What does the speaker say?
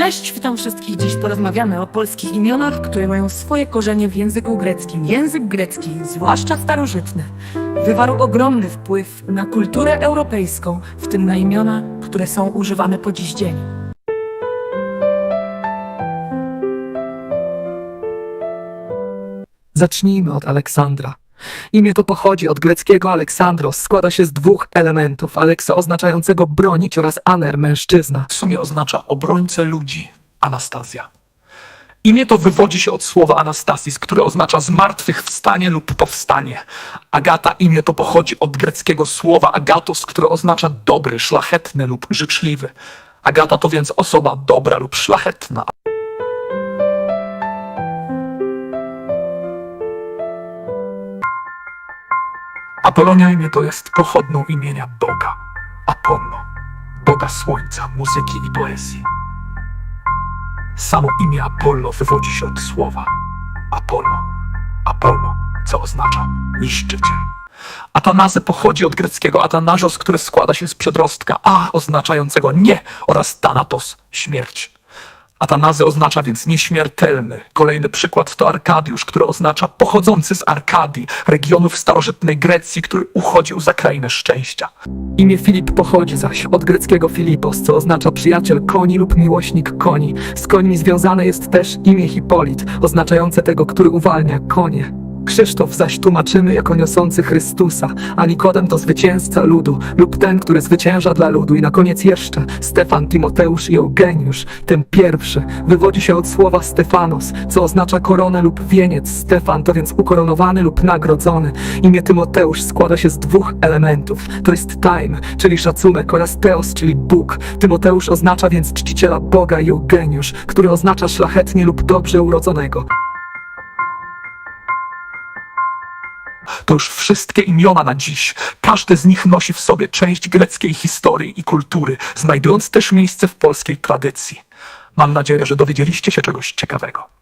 Cześć, witam wszystkich. Dziś porozmawiamy o polskich imionach, które mają swoje korzenie w języku greckim. Język grecki, zwłaszcza starożytny, wywarł ogromny wpływ na kulturę europejską, w tym na imiona, które są używane po dziś dzień. Zacznijmy od Aleksandra. Imię to pochodzi od greckiego Aleksandros, składa się z dwóch elementów, Aleksa oznaczającego bronić oraz aner, mężczyzna. w sumie oznacza obrońcę ludzi, Anastazja. Imię to wywodzi się od słowa Anastasis, które oznacza zmartwychwstanie lub powstanie. Agata imię to pochodzi od greckiego słowa agatos, które oznacza dobry, szlachetny lub życzliwy. Agata to więc osoba dobra lub szlachetna. Apolonia imię to jest pochodną imienia Boga, Apollo, Boga Słońca, muzyki i poezji. Samo imię Apollo wywodzi się od słowa Apollo, Apollo, co oznacza niszczyciel. Atanazy pochodzi od greckiego atanasios, które składa się z przedrostka a oznaczającego nie oraz thanatos, śmierć. Atanazy oznacza więc nieśmiertelny. Kolejny przykład to Arkadiusz, który oznacza pochodzący z Arkadii, regionu w starożytnej Grecji, który uchodził za krainę szczęścia. Imię Filip pochodzi zaś od greckiego Filipos, co oznacza przyjaciel koni lub miłośnik koni. Z końmi związane jest też imię Hipolit, oznaczające tego, który uwalnia konie. Krzysztof zaś tłumaczymy jako niosący Chrystusa, a Nikodem to zwycięzca ludu lub ten, który zwycięża dla ludu. I na koniec jeszcze Stefan, Timoteusz i Eugeniusz, ten pierwszy, wywodzi się od słowa Stefanos, co oznacza koronę lub wieniec. Stefan to więc ukoronowany lub nagrodzony. Imię Tymoteusz składa się z dwóch elementów. To jest time, czyli szacunek oraz teos, czyli Bóg. Tymoteusz oznacza więc czciciela Boga i Eugeniusz, który oznacza szlachetnie lub dobrze urodzonego. To już wszystkie imiona na dziś. Każde z nich nosi w sobie część greckiej historii i kultury, znajdując też miejsce w polskiej tradycji. Mam nadzieję, że dowiedzieliście się czegoś ciekawego.